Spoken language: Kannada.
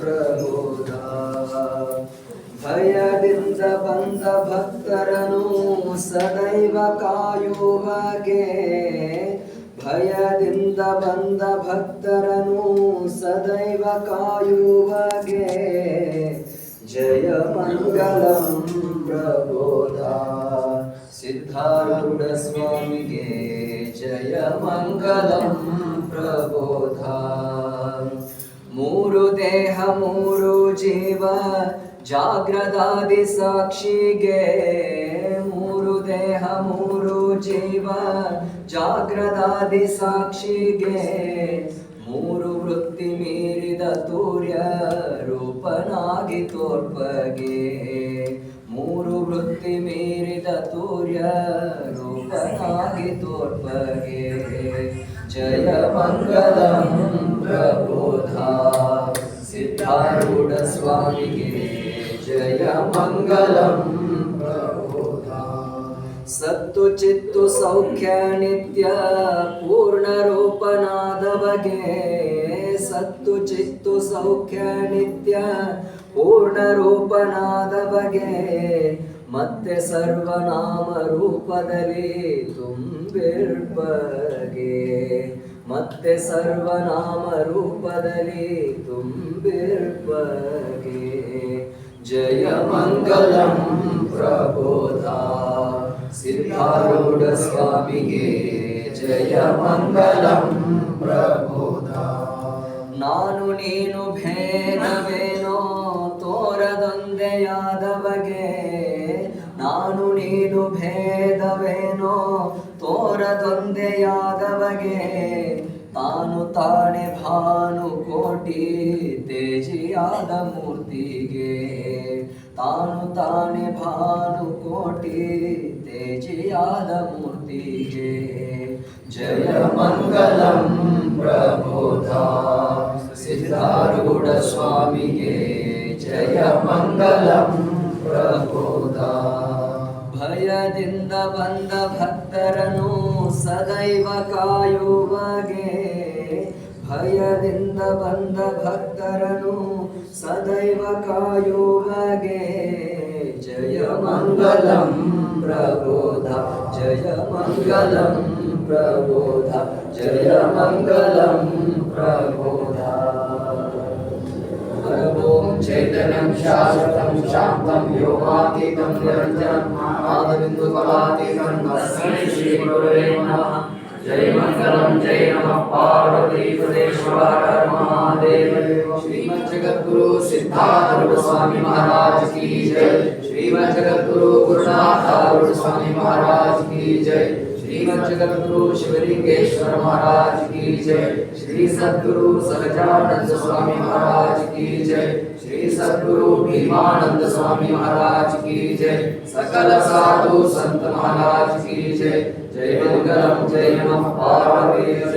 ಪ್ರಬೋಧ ಭಯದಿಂದ ಬಂದ ಭಕ್ತರನು ಸದೈವ ಕಾಯುವಗೆ. ಭಯದಿಂದ ಬಂದ ಭಕ್ತರನು ಸದೈವ ಕಾಯುವಗೆ. ಜಯ ಮಂಗಲಂ ಪ್ರಬೋಧ. ಸಿದ್ಧಾರೂಢ ಸ್ವಾಮಿಗೆ ಜಯ ಮಂಗಲಂ ಜೀವ ಜಾಗ್ರದಾದಿ ಸಾಕ್ಷಿಗೆ. ಮೂರು ದೇಹ, ಮೂರು ಜೀವ ಜಾಗ್ರದಾದಿ ಸಾಕ್ಷಿಗೆ. ಮೂರು ವೃತ್ತಿ ಮೀರಿದ ತೂರ್ಯ ರೂಪನಾಗಿ ತೋರ್ಪಗೆ. ಮೂರು ವೃತ್ತಿ ಮೀರಿದ ತೂರ್ಯ ರೂಪನಾಗಿ ತೋರ್ಪಗೆ. ಜಯ ಮಂಗಲಂ ಪ್ರಬೋಧ. ಸಿದ್ಧಾರೂಢ ಸ್ವಾಮಿಗೆ ಜಯ ಮಂಗಲಂ ಸತ್ತು ಚಿತ್ತು ಸೌಖ್ಯ ನಿತ್ಯ ಪೂರ್ಣ ರೂಪನಾದ ಬಗೆ ಸತ್ತು ಚಿತ್ತು ಸೌಖ್ಯ ನಿತ್ಯ ಪೂರ್ಣ ರೂಪನಾದ ಬಗೆ ಮತ್ತೆ ಸರ್ವನಾಮ ರೂಪದಲ್ಲಿ ತುಂಬಿರ್ಬಗೆ. ಮತ್ತೆ ಸರ್ವನಾಮ ರೂಪದಲ್ಲಿ ತುಂಬಿರ್ಪಗೆ ಜಯ ಮಂಗಲಂ ಪ್ರಬೋಧ. ಸಿದ್ಧಾರೂಢ ಸ್ವಾಮಿಗೆ ಜಯ ಮಂಗಲಂ ಪ್ರಬೋಧ. ನಾನು ನೀನು ಭೇದವೇನೋ ತೋರದೊಂದೆಯಾದ ಬಗೆ ನಾನು ನೀನು ಭೇದವೇನೋ ತೋರದೊಂದೆಯಾದ ಬಗೆ ತಾನು ತಾನೆ ಭಾನು ಕೋಟಿ ತೇಜಿಯಾದ ಮೂರ್ತಿಗೆ. ತಾನು ತಾನೆ ಭಾನು ಕೋಟಿ ತೇಜಿಯಾದ ಮೂರ್ತಿಗೆ. ಜಯ ಮಂಗಲಂ ಪ್ರಬೋಧ, ಸಿದ್ಧಾರೂಢ ಸ್ವಾಮಿಗೆ ಜಯ ಮಂಗಲಂ ಪ್ರಬೋಧ. ಭಯದಿಂದ ಬಂದ ಭಕ್ತರನು ಸದೈವ ಕಾಯುವಗೆ ಭಯದಿಂದ ಬಂದ ಭಕ್ತರನು ಸದೈವ ಕಾಯುವಗೆ ಜಯ ಮಂಗಲಂ ಪ್ರಬೋಧ ಜಯ ಮಂಗಲಂ ಪ್ರಬೋಧ ಜಯ ಮಂಗಲಂ ಪ್ರಬೋಧ ॐ चैतन्यं शाश्वतं शान्तं योगातीतं निरञ्जनं नादबिन्दुकलातीतं तस्मै श्रीगुरुवे नमः जय मङ्गलं जय नमः पार्वतीपदेश्वर महादेव श्रीमज्जगद्गुरु सिद्धारूढ़ स्वामी महाराज की जय श्रीमज्जगद्गुरु गुरुनाथ रूढ़ स्वामी महाराज की जय। श्रीमद जगद्गुरु शिवलिंगेश्वर महाराज की जय। श्री सद्गुरु सहजानंद स्वामी महाराज की जय। श्री सद्गुरु भीमानंद स्वामी महाराज की जय। सकल साधु संत महाराज की जय। जय मंगलम, जय नमः, पार्वती।